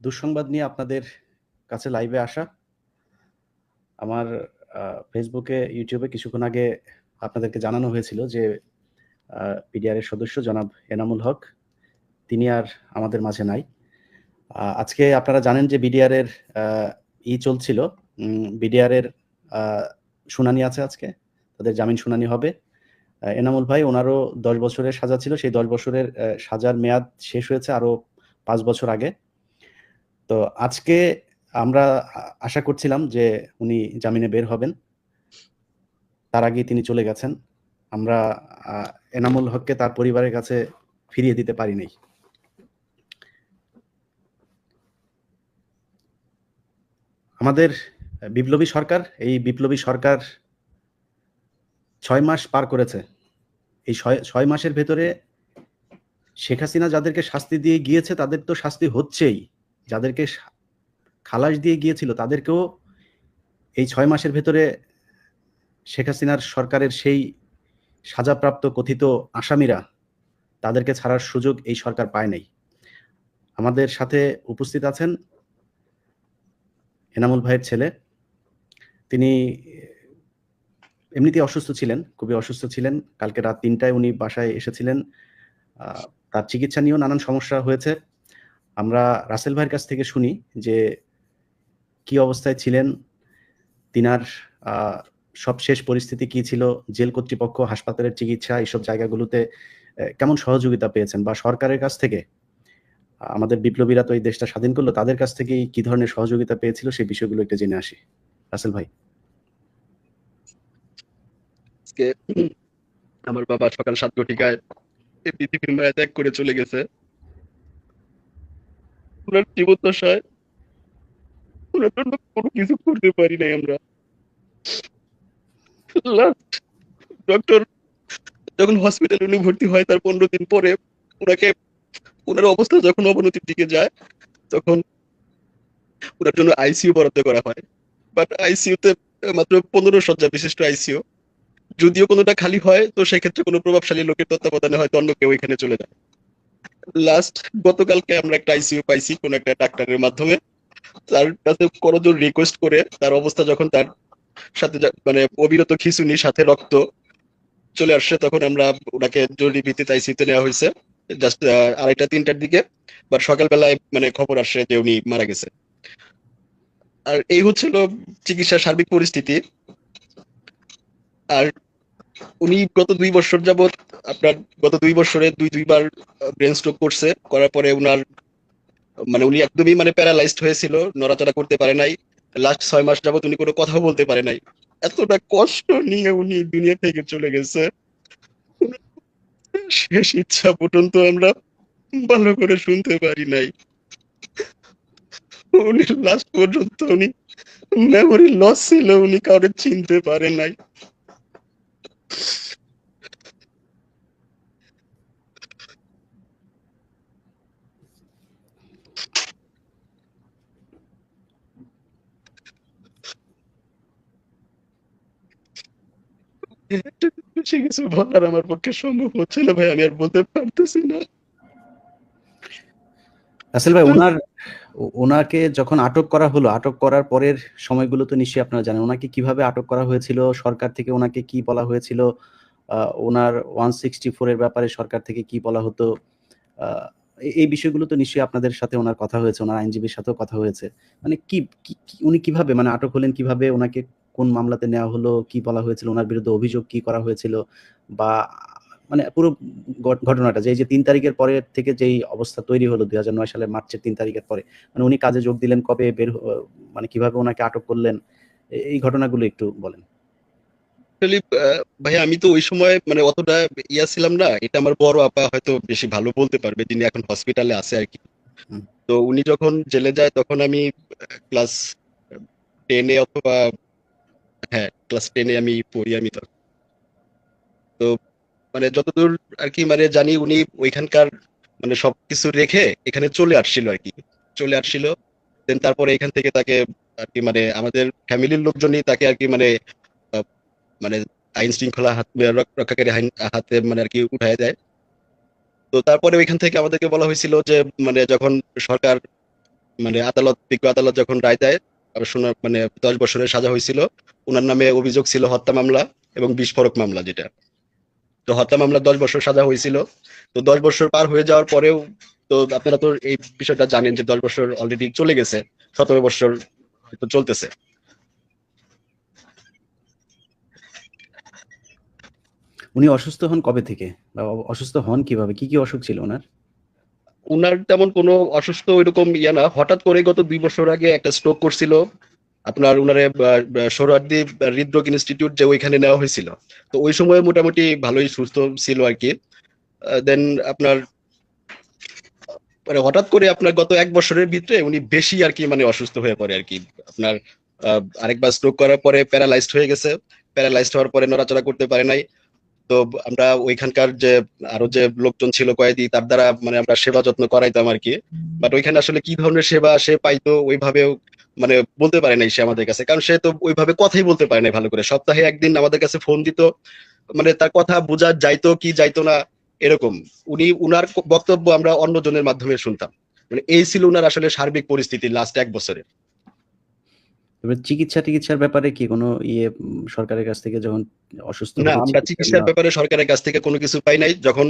দুঃসংবাদ নিয়ে আপনাদের কাছে লাইভে আসা। আমার ফেসবুকে, ইউটিউবে কিছুক্ষণ আগে আপনাদেরকে জানানো হয়েছিল যে আ পিডিআর এর সদস্য জনাব এনামুল হক তিনি আর আমাদের মাঝে নাই। আজকে আপনারা জানেন যে বিডিআর এর ই চলছিল। উম বিডিআর এর শুনানি আছে আজকে। তাদের জামিন শুনানি হবে। এনামুল ভাই ওনারও দশ বছরের সাজা ছিল। সেই ১০ বছরের সাজার মেয়াদ শেষ হয়েছে আরও পাঁচ বছর আগে। তো আজকে আমরা আশা করছিলাম যে উনি জামিনে বের হবেন। তার আগেই তিনি চলে গেছেন। আমরা এনামুল হককে তার পরিবারের কাছে ফিরিয়ে দিতে পারি নাই। আমাদের বিপ্লবী সরকার, এই বিপ্লবী সরকার ছয় মাস পার করেছে। এই ছয় ৬ মাসের ভেতরে শেখ হাসিনা যাদেরকে শাস্তি দিয়ে গিয়েছে তাদের তো শাস্তি হচ্ছেই। যাদেরকে খালাস দিয়ে গিয়েছিল তাদেরকেও এই ছয় মাসের ভেতরে শেখ হাসিনার সরকারের সেই সাজাপ্রাপ্ত কথিত আসামিরা তাদেরকে ছাড়ার সুযোগ এই সরকার পায় নাই। আমাদের সাথে উপস্থিত আছেন এনামুল ভাইয়ের ছেলে। তিনি এমনিতেই অসুস্থ ছিলেন, খুবই অসুস্থ ছিলেন। কালকে রাত তিনটায় উনি বাসায় এসেছিলেন। তার চিকিৎসা নিয়েও নানান সমস্যা হয়েছে। আমরা রাসেল ভাইয়ের কাছ থেকে শুনি যে কি অবস্থায় ছিলেন, তিনার সবশেষ পরিস্থিতি কি ছিল, জেল কর্তৃপক্ষ, হাসপাতালের চিকিৎসা এইসব জায়গাগুলোতে কেমন সহযোগিতা পেয়েছেন বা সরকারের কাছ থেকে আমাদের বিপ্লবীরা তো এই দেশটা স্বাধীন করল তাদের কাছ থেকেই কি ধরনের সহযোগিতা পেয়েছিল সেই বিষয়গুলো একটু জেনে আসি। রাসেল ভাই। আমার বাবা সকাল ৭ ঘটিকায় পৃথিবীর মায়া ত্যাগ করে চলে গেছে। উনার জীবদ্দশায় জন্য কোনো কিছু করতে পারি নাই আমরা। ডক্টর যখন হসপিটালে উনি ভর্তি হয়, তার ১৫ দিন পরে উনাকে উনার অবস্থা যখন অবনতির দিকে যায়, তখন উনার জন্য আইসিইউ বরাদ্দ করা হয়। বাট আইসিইউতে মাত্র ১৫ শয্যা বিশিষ্ট আইসিইউ। যদিও কোনোটা খালি হয়, তো সেক্ষেত্রে কোনো প্রভাবশালী লোকের তত্ত্বাবধানে হয়তো অন্য কেউ এখানে চলে যায়। লাস্ট গতকালকে আমরা একটা আইসিইউ পাইছি কোন একটা ডাক্তারের মাধ্যমে। তার কাছে করজোড় রিকোয়েস্ট করে তার অবস্থা যখন তার সাথে মানে অবিরত খিঁচুনি, সাথে রক্ত চলে আসছে, তখন আমরা উনাকে জরুরি ভিত্তিতে আইসিইউতে নেওয়া হয়েছে জাস্ট আ ২:৩০ টার দিকে। বাট সকালবেলায় মানে খবর আসছে যে উনি মারা গেছে। আর এই হচ্ছিল চিকিৎসার সার্বিক পরিস্থিতি। আর উনি গত দুই বছর যাবৎ আপনার গত দুই বছরে ২-২ বার আ ব্রেইন স্ট্রোক করছে। করার পরে উনার মানে উনি একদমই মানে প্যারালাইজড হয়েছিল। নড়াচড়া করতে পারে নাই। লাস্ট ৬ মাস যাবৎ উনি কোনো কথা বলতে পারে নাই। এতটা কষ্ট নিয়ে উনি দুনিয়া থেকে চলে গেছে। শেষ ইচ্ছা পর্যন্ত আমরা ভালো করে শুনতে পারি নাই। উনি লাস্ট পর্যন্ত উনি মেমোরি লস ছিল, উনি কাউরে চিনতে পারে নাই। বেশি কিছু বলার আমার পক্ষে সম্ভব ভাই। আমি আর বলতে পারতেছি না। রাসেল ভাই উনার উ উনাকে যখন আটক করা হলো, আটক করার পরের সময়গুলো তো নিশ্চয়ই আপনারা জানেন। উনাকে কীভাবে আটক করা হয়েছিল? সরকার থেকে ওনাকে কি বলা হয়েছিল? আ উনার 164 এর ব্যাপারে সরকার থেকে কি বলা হতো? এই বিষয়গুলো তো নিশ্চয়ই আপনাদের সাথে ওনার কথা হয়েছে, ওনার আইনজীবীর সাথেও কথা হয়েছে। মানে কি উনি কীভাবে মানে আটক হলেন কীভাবে? উনাকে কোন মামলাতে নেওয়া হলো? কি বলা হয়েছিল? ওনার বিরুদ্ধে অভিযোগ কি করা হয়েছিল? বা মানে পুরো ঘটনাটা যে এই যে তিন তারিখের পরের থেকে যেই অবস্থা তৈরি হলো ২০০৯ সালের মার্চের তিন তারিখের পরে। মানে উনি কাজে যোগ দিলেন কবে? বের মানে কীভাবে ওনাকে আটক করলেন? এই ঘটনাগুলো একটু বলেন। ভাইয়া আমি তো ওই সময় মানে অতটা ইয়া ছিলাম না। এটা আমার বড় আপা হয়তো বেশি ভালো বলতে পারবে যিনি এখন হসপিটালে আছে আরকি। হুম। তো উনি যখন জেলে যায় তখন আমি ক্লাস টেনে অথবা হ্যাঁ, ক্লাস 10 এ আমি পড়ি আমি তখন। তো মানে যতদূর আরকি মানে জানি উনি ওইখানকার মানে সবকিছু রেখে এখানে চলে আসছিল আরকি। চলে আসছিল। দেন তারপরে এখান থেকে তাকে আরকি মানে আমাদের ফ্যামিলির লোকজনই তাকে আরকি মানে আ মানে আইন শৃঙ্খলা হাত রক্ষাকারী আইন হাতে মানে আরকি উঠায়ে দেয়। তো তারপরে ওইখান থেকে আমাদেরকে বলা হয়েছিল যে মানে যখন সরকার মানে আদালত বিজ্ঞ আদালত যখন রায় দেয় আর শোনা মানে দশ বছরের সাজা হয়েছিল। ওনার নামে অভিযোগ ছিল হত্যা মামলা এবং বিস্ফোরক মামলা যেটা। তো হত্যা মামলা দশ বছর সাজা হয়েছিল। তো দশ বছর পার হয়ে যাওয়ার পরেও তো আপনারা তো এই বিষয়টা জানেন যে দশ বছর অলরেডি চলে গেছে, সতেরো বছর হয়তো চলতেছে। উনি অসুস্থ হন কবে থেকে? অসুস্থ হন কীভাবে? কি কি অসুখ ছিল ওনার? উনার তেমন কোনো অসুস্থ ওইরকম ইয়া না। হঠাৎ করে গত দুই বছর আগে একটা স্ট্রোক করছিল। আপনার উনারে সোহরার্দি হৃদরোগ ইনস্টিটিউট যে ওইখানে নেওয়া হয়েছিল। তো ওই সময় মোটামুটি ভালোই সুস্থ ছিল আর কি। দেন আপনার মানে হঠাৎ করে আপনার গত এক বছরের ভিতরে উনি বেশি আর কি মানে অসুস্থ হয়ে পড়ে আর কি। আপনার আরেকবার স্ট্রোক করার পরে প্যারালাইজড হয়ে গেছে। প্যারালাইজড হওয়ার পরে নড়াচড়া করতে পারে নাই। তো আমরা ওইখানকার যে, আরও যে লোকজন ছিল কয়েদি, তার দ্বারা মানে আমরা সেবা যত্ন করাইতাম আর কি। বাট ওইখানে আসলে কি ধরনের সেবা সে পাইতো ওইভাবেও মানে বলতে পারে নাই সে আমাদের কাছে। কারণ সে তো ওইভাবে কথাই বলতে পারে নাই ভালো করে। সপ্তাহে একদিন আমাদের কাছে ফোন দিত মানে তার কথা বোঝা যাইতো কি যাইতো না এরকম। উনি, উনার বক্তব্য আমরা অন্যজনের মাধ্যমে শুনতাম। মানে এই ছিল উনার আসলে সার্বিক পরিস্থিতি লাস্ট এক বছরে এবার চিকিৎসা টিকিৎসার ব্যাপারে কি কোনো ইয়ে সরকারের কাছ থেকে যখন অসুস্থ না আমরা চিকিৎসার ব্যাপারে সরকারের কাছ থেকে কোনো কিছু পাই নাই। যখন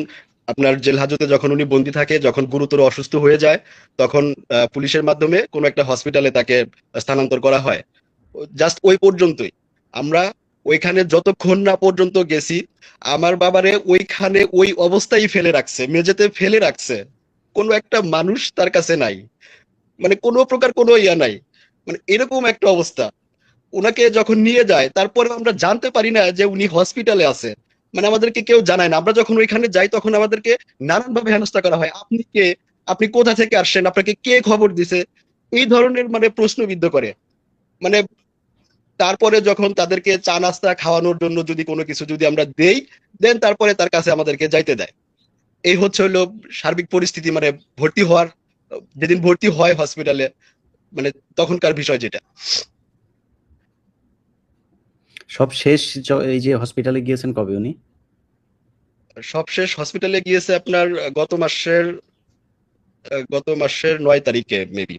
আপনার জেল হাজতে যখন উনি বন্দি থাকে যখন গুরুতর অসুস্থ হয়ে যায় তখন পুলিশের মাধ্যমে কোনো একটা হসপিটালে তাকে স্থানান্তর করা হয়। জাস্ট ওই পর্যন্তই। আমরা ওইখানে যতক্ষণ না পর্যন্ত গেছি আমার বাবারে ওইখানে ওই অবস্থায় ফেলে রাখছে মেঝেতে ফেলে রাখছে। কোনো একটা মানুষ তার কাছে নাই। মানে কোনো প্রকার কোনো ইয়া নাই। মানে এরকম একটা অবস্থা। ওনাকে যখন নিয়ে যায় তারপরে আমরা জানতে পারি না যে উনি হসপিটালে আছে। মানে আমাদেরকে কেউ জানায় না। আমরা যখন ওইখানে যাই, তখন আমাদেরকে নানান ভাবে হেনস্থা করা হয়, আপনি কে? আপনি কোথা থেকে আসছেন? আপনাকে কে খবর দিছে? এই ধরনের মানে প্রশ্নবিদ্ধ করে। মানে তারপরে যখন তাদেরকে চা নাস্তা খাওয়ানোর জন্য যদি কোনো কিছু যদি আমরা দেই, দেন তারপরে তার কাছে আমাদেরকে যাইতে দেয়। এই হচ্ছে হলো সার্বিক পরিস্থিতি মানে ভর্তি হওয়ার, যেদিন ভর্তি হয় হসপিটালে মানে তখনকার বিষয় যেটা। সব শেষ এই যে হসপিটালে গিয়েছেন কবে উনি? সবশেষ হসপিটালে গিয়েছে আপনার গত মাসের গত মাসের নয় তারিখে মেবি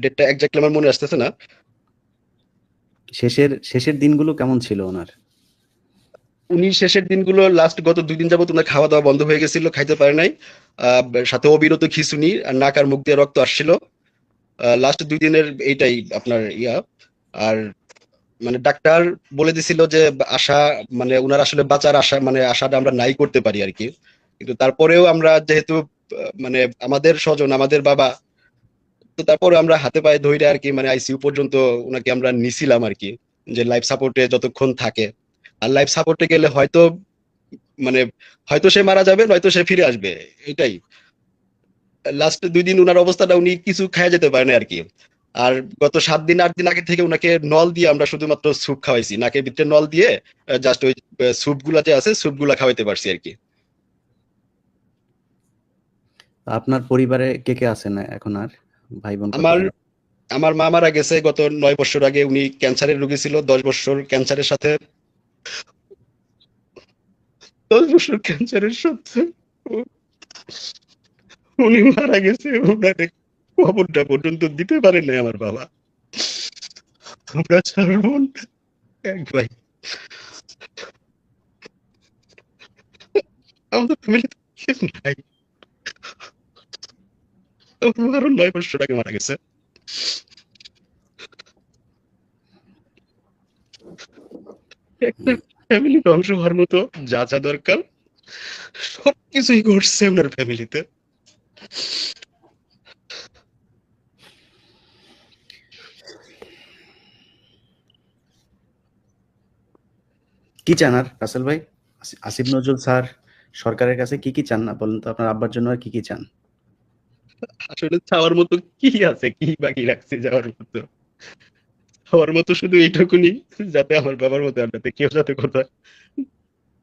ডেটটা একজাক্টলি আমার মনে আসতেছে না। শেষের শেষের দিনগুলো কেমন ছিল ওনার? উনি শেষের দিনগুলো লাস্ট গত দুই দিন যাবত ওনার খাওয়া দাওয়া বন্ধ হয়ে গেছিল খাইতে পারে নাই। সাথে অবিরত খিচুনি আর নাক আর মুখ দিয়ে রক্ত আসছিল। লাস্ট দুই দিনের এইটাই আপনার ইয়া। আর মানে ডাক্তার বলে দিছিল যে, আশা মানে ওনার আসলে বাঁচার আশা মানে আশাটা আমরা নাই করতে পারি আর কি। কিন্তু তারপরেও আমরা যেহেতু মানে আমাদের স্বজন, আমাদের বাবা, তো তারপরে আমরা হাতে পায়ে ধরে আর কি মানে আইসিইউ পর্যন্ত ওনাকে আমরা নিছিলাম আর কি, যে লাইফ সাপোর্টে যতক্ষণ থাকে। আর লাইফ সাপোর্টে গেলে হয়তো মানে হয়তো সে মারা যাবে, নয়তো সে ফিরে আসবে এটাই লাস্ট দুই দিন উনার অবস্থাটা উনি কিছু খাইয়া যেতে পারেন আর কি আর গত সাত দিন আট দিন আগে থেকে উনাকে নল দিয়ে আমরা শুধুমাত্র স্যুপ খাওয়াইছি। নাকের ভিতরে নল দিয়ে জাস্ট ওই স্যুপগুলা যে আছে স্যুপগুলা খাওয়াইতে পারছি আর কি আপনার পরিবারে কে কে আছেন এখন আর? ভাই বোন আমার আমার মা মারা গেছে গত নয় বছর আগে। উনি ক্যান্সারের রোগী ছিল দশ বছর ক্যান্সারের সাথে। দশ বছর ক্যান্সারের সাথে। উনি মারা গেছে খবরটা পর্যন্ত দিতে পারে নাই আমার বাবা। আমরা চার এক ভাই। আমাদের ফ্যামিলিতে নাই। আরও নয় বছর আগে মারা গেছে। ফ্যামিলি ধ্বংস হওয়ার মতো যা যা দরকার, সবকিছুই ঘটছে ওনার ফ্যামিলিতে কি চান আর, রাসেল ভাই? আসিফ নজরুল স্যার, সরকারের কাছে কি কি চান না বলেন তো, আপনার আব্বার জন্য আর কি কি চান? আসলে চাওয়ার মতো কি আছে? কি বাকি রাখছে যাওয়ার মতো? চাওয়ার মতো শুধু এইটুকুনি, যাতে আমার বাবার মতো আর কেউ যাতে কোথাও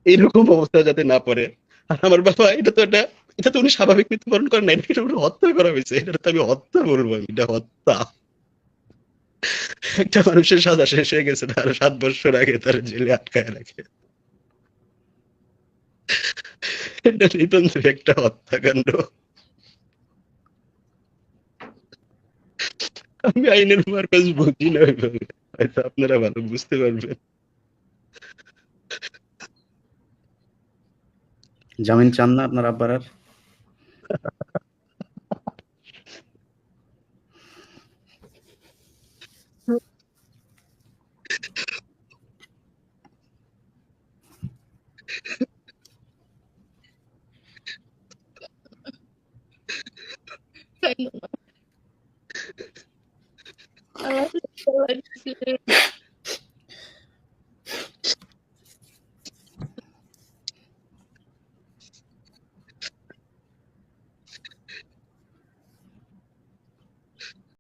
এরকম অবস্থা যাতে না পড়ে। আর আমার বাবা, এটা তো একটা এটা তো উনি স্বাভাবিক মৃত্যুবরণ করেন এটা হত্যা করা হয়েছে এটা তো আমি হত্যা বলব, এটা হত্যা। একটা মানুষের সাজা শেষ হয়ে গেছে, তার সাত বছর আগে তার জেলে আটকায় রাখে। এটা একটা হত্যাকাণ্ড। আমি আইনের মার্কাজ বুঝি না ওইভাবে, হয়তো আপনারা ভালো বুঝতে পারবেন। জামিন চান না আপনার আব্বার আর? I love so legislative